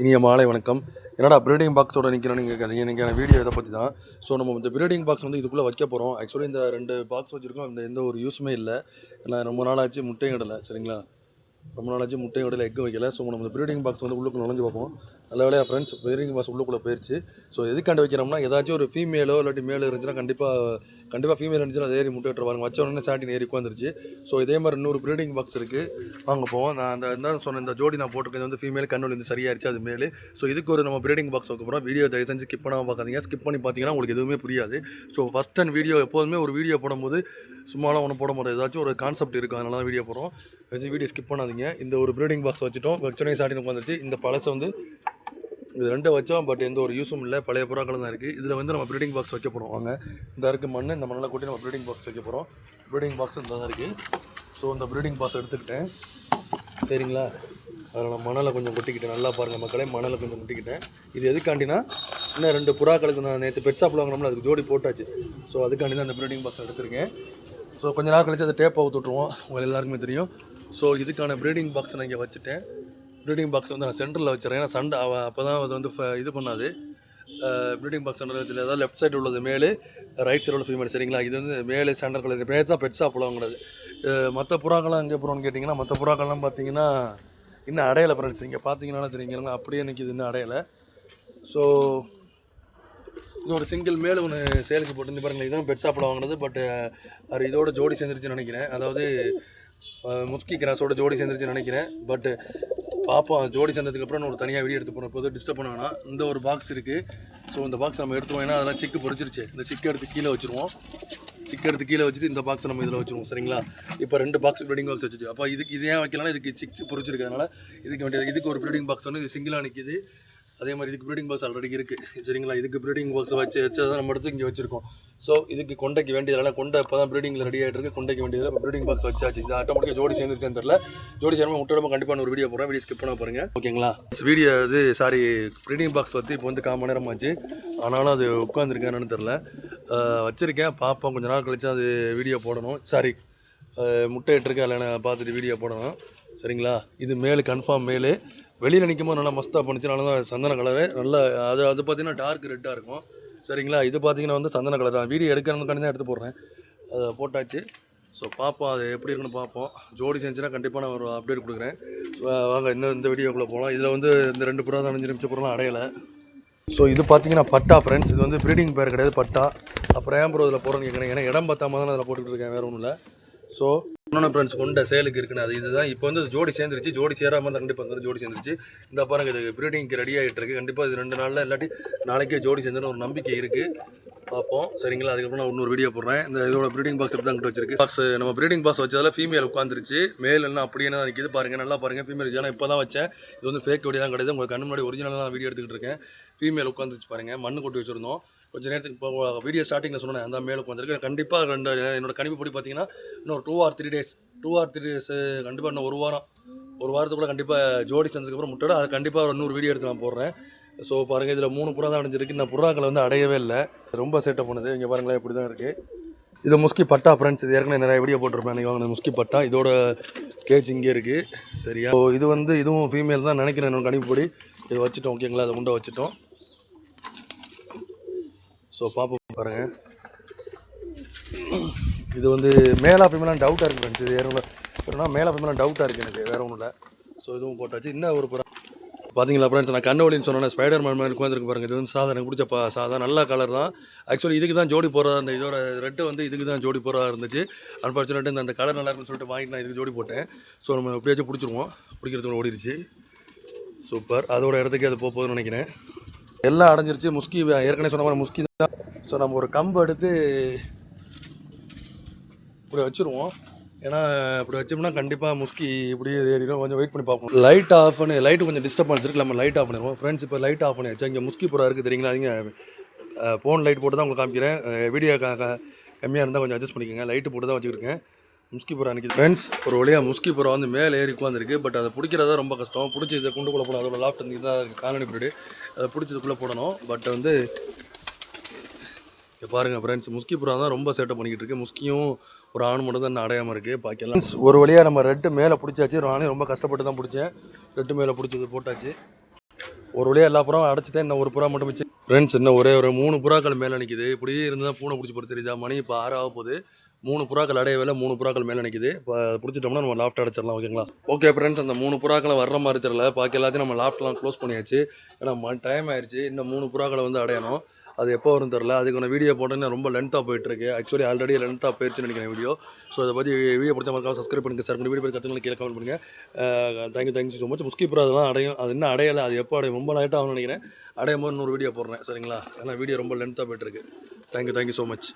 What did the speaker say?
இனிய மாலை வணக்கம். என்னடா ப்ரீடிங் பாக்ஸோட நிற்கிறேன்னு நீங்கள் இன்றைக்கான வீடியோ இதை பற்றி தான் ஸோ நம்ம இந்த ப்ரீடிங் பாக்ஸ் வந்து இதுக்குள்ளே வைக்க போகிறோம் ஆக்சுவலி இந்த ரெண்டு பாக்ஸ் வச்சுருக்கோம். இந்த எந்த ஒரு யூஸுமே இல்லை. ஏன்னா ரொம்ப நாள் ஆச்சு முட்டையும் இடலை. சரிங்களா? ரொம்ப நாளாச்சு ஆச்சு முட்டையும் இடல வைக்கல. ஸோ நம்ம இந்த ப்ரீடிங் பாக்ஸ் வந்து உள்ளுக்குள்ள நுழைஞ்சு பார்ப்போம். நல்ல வேலையா ஃப்ரெண்ட்ஸ் ப்ரீடிங் பாக்ஸ் உள்ளுக்குள்ளே போயிடுச்சு ஸோ எதுக்காண்டி வைக்கிறோம்னா ஏதாச்சும் ஒரு ஃபீமேலோ இல்லாட்டி மேலே இருந்துச்சுன்னா கண்டிப்பாக கண்டிப்பாக ஃபீமேல் இருந்துச்சுன்னா ஏறி முட்டை விட்டுருவாங்க வச்ச உடனே சாட்டின் ஏறி உட்காந்துருச்சு ஸோ இதே மாதிரி இன்னொரு ப்ரீடிங் பாக்ஸ் இருக்குது வாங்க போவோம். நான் அந்த இருந்தாலும் சொன்ன இந்த ஜோடி நான் போட்டிருக்கேன். இது வந்து ஃபீமேல் கண்ணு வந்து சரியாயிருச்சு அது மேலே. ஸோ இதுக்கு ஒரு நம்ம ப்ரீடிங் பாக்ஸ் வைக்க போகிறோம் வீடியோ தயவு செஞ்சு ஸ்கிப் பண்ணாமல் பார்க்காதீங்க. ஸ்கிப் பண்ணி பார்த்தீங்கன்னா உங்களுக்கு எதுவுமே புரியாது. ஸோ ஃபஸ்ட் அண்ட் வீடியோ எப்போதுமே ஒரு வீடியோ போடும்போது சும்மாலாம் ஒன்று போட மாட்டோம். ஏதாச்சும் ஒரு கான்செப்ட் இருக்கும் அதனால வீடியோ போடுறோம். வச்சு வீடியோ ஸ்கிப் பண்ணாதீங்க. இந்த ஒரு ப்ரீடிங் பாக்ஸ் வச்சுட்டோம். வச்சோடனே சாட்டின்னு உட்காந்துருச்சு இந்த பழசை வந்து இது ரெண்டும் வச்சோம். பட் எந்த ஒரு யூஸும் இல்லை. பழைய புறாக்களும் தான் இருக்குது இதில் வந்து நம்ம ப்ரீடிங் பாக்ஸ் வைக்க போகிறோம் வாங்க. இந்த இருக்குது மண் இந்த மண்ணில் கூட்டி நம்ம ப்ரீடிங் பாக்ஸ் வைக்க போகிறோம் ப்ரீடிங் பாக்ஸ் இந்த தான் இருக்குது ஸோ இந்த ப்ரீடிங் பாக்ஸ் எடுத்துக்கிட்டேன். சரிங்களா? அதில் நான் மணலை கொஞ்சம் கொட்டிக்கிட்டேன். நல்லா பாருங்கள் மக்களே. மணலை கொஞ்சம் கொட்டிக்கிட்டேன். இது எதுக்காண்டினா இன்னும் ரெண்டு புறாக்களுக்கு நான் நேற்று பெட் ஷாப்பில் வாங்கினோம்ல அதுக்கு ஜோடி போட்டாச்சு. ஸோ அதுக்காண்டி தான் அந்த ப்ரீடிங் பாக்ஸ் எடுத்திருக்கேன். ஸோ கொஞ்ச நாள் கழிச்சு அதை டேப் அவுத்து விட்ருவோம் உங்களுக்கு எல்லாருக்குமே தெரியும். ஸோ இதுக்கான ப்ரீடிங் பாக்ஸ் நான் இங்கே வச்சுட்டேன். ப்ரீடிங் பாக்ஸ் வந்து நான் சென்டரில் வச்சுறேன் ஏன்னா சண்டை அப்போ தான் அது வந்து ஃப- இது பண்ணாது. ப்ரீடிங் பாக்ஸ் சென்டர் வச்சு அதாவது லெஃப்ட் சைடு உள்ளது மேலே ரைட் சைடு உள்ள ஃபீமேல் சரிங்களா? இது வந்து மேலே ஸ்டாண்டர்ட் கலர் பேர் தான் பெட்ஸாக ஷாப்பில் வாங்கினது மற்ற புறாக்கெல்லாம் எங்கே போகிறோம்னு கேட்டிங்கன்னா மற்ற புறாக்கள்லாம் பார்த்தீங்கன்னா இன்னும் அடையலை ஃப்ரெண்ட்ஸ் இங்கே பார்த்தீங்கன்னா தெரியுங்க அப்படியே நிற்கிது இன்னும் அடையலை. ஸோ இது ஒரு சிங்கிள் மேலே ஒன்று சேலுக்கு போட்டு பாருங்கள் இதுதான் பெட்ஸாக ஷாப்பில் வாங்கினது. பட் அது இதோட ஜோடி சேர்ந்துருச்சுன்னு நினைக்கிறேன். அதாவது முஸ்கி கிராஸோட ஜோடி சேர்ந்துருச்சுன்னு நினைக்கிறேன். பட் பார்ப்போம் ஜோடி சேர்ந்ததுக்கப்புறம் ஒரு தனியாக வீடியோ எடுத்து போன போது டிஸ்டர்ப் பண்ண வேணாம். இந்த ஒரு பாக்ஸ் இருக்குது ஸோ இந்த பாக்ஸ் நம்ம எடுத்துவோம். ஏன்னா அதெல்லாம் சிக்கு பொறிச்சிருச்சு இந்த சிக்கு எடுத்து கீழே வச்சுருவோம். சிக்கு எடுத்து கீழே வச்சுட்டு இந்த பாக்ஸ் நம்ம இதில் வச்சுருவோம். சரிங்களா? இப்போ ரெண்டு பாக்ஸ் ப்ரீடிங் பாக்ஸ் வச்சுச்சு அப்போ இதுக்கு இது ஏன் வைக்கலாம்னா இதுக்கு சிக்ஸ் பொறிச்சிருக்கனால இதுக்கு வேண்டிய இதுக்கு ஒரு ப்ரீடிங் பாக்ஸ் வந்து இது சிங்கிளாக நிற்கிது அதே மாதிரி இதுக்கு ப்ரீடிங் பாக்ஸ் ஆல்ரெடி இருக்குது சரிங்களா? இதுக்கு ப்ரீடிங் பாக்ஸ் வச்சு வச்சு தான் நம்ம எடுத்து இங்கே வச்சுருக்கோம். ஸோ இதுக்கு கொண்டைக்கு வேண்டியதெல்லாம் கொண்டை இப்போ தான் ப்ரீடிங்கில் ரெடி ஆகிட்டு இருக்கு. கொண்டைக்கு வேண்டியது இப்போ ப்ரீடிங் பாக்ஸ் வச்சாச்சு. இது ஆட்டோமேட்டிக்காக ஜோடி சேர்ந்துருச்சேன்னு தெரியல. ஜோடி சேர்ந்து முட்டை கண்டிப்பாக ஒரு வீடியோ போகிறேன் வீடியோ ஸ்கிப் பண்ண பாருங்க. ஓகேங்களா வீடியோ இது சாரி ப்ரீடிங் பாக்ஸ் பற்றி இப்போ வந்து கால் மணி நேரம் ஆச்சு. ஆனாலும் அது உட்காந்துருக்கேன்னு தெரில வச்சுருக்கேன். பார்ப்போம் கொஞ்ச நாள் கழிச்சு அது வீடியோ போடணும். சாரி முட்டை இட்டுருக்கா இல்லைன்னு பார்த்துட்டு வீடியோ போடணும். சரிங்களா? இது மேலு கன்ஃபார்ம் மேலு. வெளியில் நிற்கும் போது நல்லா மஸ்தாக பண்ணுச்சு நல்லா தான் சந்தன கலரு. நல்லா அது அது பார்த்தீங்கன்னா டார்க் ரெட்டாக இருக்கும். சரிங்களா? இது பார்த்தீங்கன்னா வந்து சந்தன கலர் தான். வீடியோ எடுக்கிறதுக்காண்டி தான் எடுத்து போடுறேன். அதை போட்டாச்சு. ஸோ பார்ப்போம் அது எப்படி இருக்குன்னு பார்ப்போம் ஜோடி செஞ்சுன்னா கண்டிப்பாக நான் ஒரு அப்டேட் கொடுக்குறேன். வாங்க இன்னும் இந்த வீடியோக்குள்ளே போகலாம் இதில் வந்து இந்த ரெண்டு புறா தான் அஞ்சு நிமிஷம் புறம்லாம் அடையலை. ஸோ இது பார்த்தீங்கன்னா பட்டா ஃப்ரெண்ட்ஸ் இது வந்து ப்ரீடிங் பேர் கிடையாது பட்டா. அப்புறம் ஏன் ப்ரோ இதில் போகிறேன்னு கேட்குறேன் ஏன்னா இடம் பார்த்தாம தான் அதில் போட்டுக்கிட்டு இருக்கேன் வேறு ஒன்றும் இல்லை. ஸோ இன்னொன்று ஃப்ரெண்ட்ஸ் கொண்ட சேலுக்கு இருக்குன்னு அது இதுதான். இப்போ வந்து ஜோடி சேர்ந்துருச்சு. ஜோடி சேராமல் தான் கண்டிப்பாக வந்து ஜோடி சேர்ந்துருச்சு. இந்த பாருங்க இது ப்ரீடிங்க்கு ரெடி ஆகிட்டு இருக்கு. கண்டிப்பாக இது ரெண்டு நாளில் இல்லாட்டி நாளைக்கே ஜோடி சேர்ந்துன்னு ஒரு நம்பிக்கை இருக்குது பார்ப்போம். சரிங்களா? அதுக்கப்புறம் நான் இன்னொரு வீடியோ போடுறேன். இந்த இதோட ப்ரீடிங் பாக்ஸ் தான் கிட்ட வச்சிருக்கு. பாக்ஸ் நம்ம ப்ரீடிங் பாக்ஸ் வச்சதில் ஃபீமேல் உட்காந்துருச்சு மேல் எல்லாம் அப்படியே தான் நிற்கிது பாருங்கள் நல்லா பாருங்கள் ஃபீமேல் ஏன்னா இப்போ தான் வச்சேன். இது வந்து ஃபேக் வீடியோ தான் கிடையாது. உங்களுக்கு கண்ணு முன்னாடி ஒரிஜினலாக தான் வீடியோ எடுத்துக்கிட்டு இருக்கேன். ஃபீமேல் உட்காந்துருச்சு பாருங்கள் மண் கொட்டி வச்சுருந்தோம். கொஞ்ச நேரத்துக்கு இப்போ வீடியோ ஸ்டார்டிங்கில் சொன்னேன். அந்த மேலே உட்காந்துருக்கு கண்டிப்பாக ரெண்டு என்னோட கணிப்புப்படி பார்த்தீங்கன்னா இன்னும் two or three days two or three days கண்டிப்பாக இன்னும் ஒரு வாரம். ஒரு வாரத்துக்குள்ள கண்டிப்பாக ஜோடி செஞ்சதுக்கப்புறம் முட்டோட அதை கண்டிப்பாக ஒரு நூறு வீடியோ எடுத்து நான் போடுறேன். ஸோ பாருங்கள் இதில் மூணு புறா தான் அடைஞ்சிருக்கு. இந்த புறாக்களை வந்து அடையவே இல்லை. ரொம்ப சேட்டப் பண்ணுது. இங்கே பாருங்களேன் இப்படி தான் இருக்குது இது முஸ்கி பட்டா ஃப்ரெண்ட்ஸ் இது ஏற்கனவே நிறைய வீடியோ போட்டிருப்பேன். நீங்கள் வாங்கின முஸ்கி பட்டா. இதோட கேஜ் இங்கே இருக்குது சரியா? ஸோ இது வந்து இதுவும் ஃபீமேல் தான் நினைக்கிறேன் என்னோட கணிப்புப்படி இதை வச்சுட்டோம் ஓகேங்களா? அதை முண்டை வச்சுட்டோம். ஸோ பார்ப்போம் பாருங்கள் இது வந்து மேலா ஃபீமேலாம் டவுட்டாக இருக்குது ஃப்ரெண்ட்ஸ் இது ஏன்னா மேலா ஃபீமேலாம் டவுட்டாக இருக்குது எனக்கு வேறு ஒன்றும் இல்லை. ஸோ இதுவும் போட்டாச்சு. இன்னும் ஒரு படம்? பார்த்தீங்களா ஃப்ரெண்ட்ஸ் நான் கண்ணவழின்னு சொன்னேன் ஸ்பைடர் மேன் மாதிரி உட்காந்துருக்கு பாருங்க. இது வந்து சாதா எனக்கு பிடிச்ச பா சாதா நல்ல கலர் தான். ஆக்சுவலி இதுக்கு தான் ஜோடி போகிறதா இருந்த இதோட ரெட்டு வந்து இதுக்கு தான் ஜோடி போகிறதா இருந்துச்சு. அன்ஃபார்ச்சுனேட் இந்த அந்த கலர் நல்லா இருக்குன்னு சொல்லிட்டு வாங்கிட்டு நான் இதுக்கு ஜோடி போட்டேன். ஸோ நம்ம எப்படியாச்சும் பிடிச்சிருவோம். பிடிக்கிறதுக்கு ஓடிடுச்சு. சூப்பர் அதோட இடத்துக்கு அது போக போகுதுன்னு நினைக்கிறேன். எல்லாம் அடைஞ்சிருச்சு. முஸ்கி ஏற்கனவே சொன்ன மாதிரி முஸ்கி தான் ஸோ நம்ம ஒரு கம்பு எடுத்து இப்படி வச்சுருவோம். ஏன்னா இப்படி வச்சோம்னா கண்டிப்பாக முஸ்கி இப்படி ஏறிடும் கொஞ்சம் வெயிட் பண்ணி பார்ப்போம். லைட் ஆஃப் பண்ணி லைட்டு கொஞ்சம் டிஸ்டர்பன்ஸ் இருக்குது நம்ம லைட் ஆஃப் பண்ணிடுவோம். ஃப்ரெண்ட்ஸ் இப்போ லைட் ஆஃப் பண்ணியாச்சு. இங்கே முஸ்கி புறா இருக்குது தெரியுங்களா? நீங்கள் ஃபோன் லைட் போட்டு தான் உங்களுக்கு காமிக்கிறேன். வீடியோ கம்மியாக இருந்தால் கொஞ்சம் அட்ஜஸ்ட் பண்ணிக்கோங்க. லைட்டு போட்டு தான் வச்சுருக்கேன் முஸ்கி புறா நிற்கிது ஃப்ரெண்ட்ஸ் ஒரு வழியாக முஸ்கி புறா வந்து மேலே ஏறி உட்காந்துருக்கு பட் அதை பிடிக்கிறதா ரொம்ப கஷ்டம். பிடிச்சி இதை குண்டுக்குள்ளே போகணும் அதோட லாஃப்ட் வந்து தான் காலனி பீரியடு அதை பிடிச்சதுக்குள்ளே போடணும். பட் வந்து இங்க பாருங்கள் ஃப்ரெண்ட்ஸ் முஸ்கி புறா தான் ரொம்ப சேட்டை பண்ணிக்கிட்டு இருக்கு. முஸ்கியும் ஒரு ஆண் மட்டும் தான் இன்னும் அடையாமல் இருக்குது பாக்கியெல்லாம் ஒரு வழியாக நம்ம ரெட்டு மேலே பிடிச்சாச்சு. நானே ரொம்ப கஷ்டப்பட்டு தான் பிடிச்சேன். ரெட்டு மேலே பிடிச்சது போட்டாச்சு. ஒரு வழியாக எல்லா புறாவும் அடைச்சிட்டேன். இன்னும் ஒரு புறா மட்டும் வச்சு ஃப்ரெண்ட்ஸ் இன்னும் ஒரே ஒரு மூணு புறாக்கள் மேலே நிற்கிது இப்படியே இருந்தால் பூனை பிடிச்சி பிடிச்சிருச்சா தெரியுதா மணி இப்போ ஆறு ஆக போகுது. மூணு புறாக்கள் அடையவில்லை மூணு புறாக்கள் மேலே நிற்கிது இப்போ பிடிச்சிட்டோம்னா நம்ம லாஃப்ட் அடைச்சிடலாம் ஓகேங்களா ஓகே ஃப்ரெண்ட்ஸ் அந்த மூணு புறாக்களை வர்ற மாதிரி தெரியல. பாக்கி எல்லாத்தையும் நம்ம லாஃப்ட்லாம் க்ளோஸ் பண்ணியாச்சு. ஏன்னா டைம் ஆயிடுச்சு இந்த மூணு புறாக்களை வந்து அடையணும். அது எப்போ வரும் தெரில அதுக்கான வீடியோ போட்டோன்னே ரொம்ப லென்த்தாக போயிட்டுருக்கு. ஆக்சுவலி ஆல்ரெடி லென்த்தாக போயிடுச்சுன்னு நினைக்கிறேன் வீடியோ ஸோ அதை பற்றி வீடியோ பிடிச்ச மாதிரி சப்ஸ்கிரைப் பண்ணுங்கள் சார் வீடியோ பற்றி கற்றுங்களை கீழே கமெண்ட் பண்ணுங்கள் thank you thank you so much முஸ்கி அதெல்லாம் அடையும். அது இன்னும் அடையலை? அது எப்போ அடையும்? ரொம்ப லைட்டாக ஆகும்னு நினைக்கிறேன். அடையும் போது இன்னொரு வீடியோ போடுறேன். சரிங்களா? ஏன்னா வீடியோ ரொம்ப லென்த்தாக போயிட்டுருக்கு. Thank you thank you so much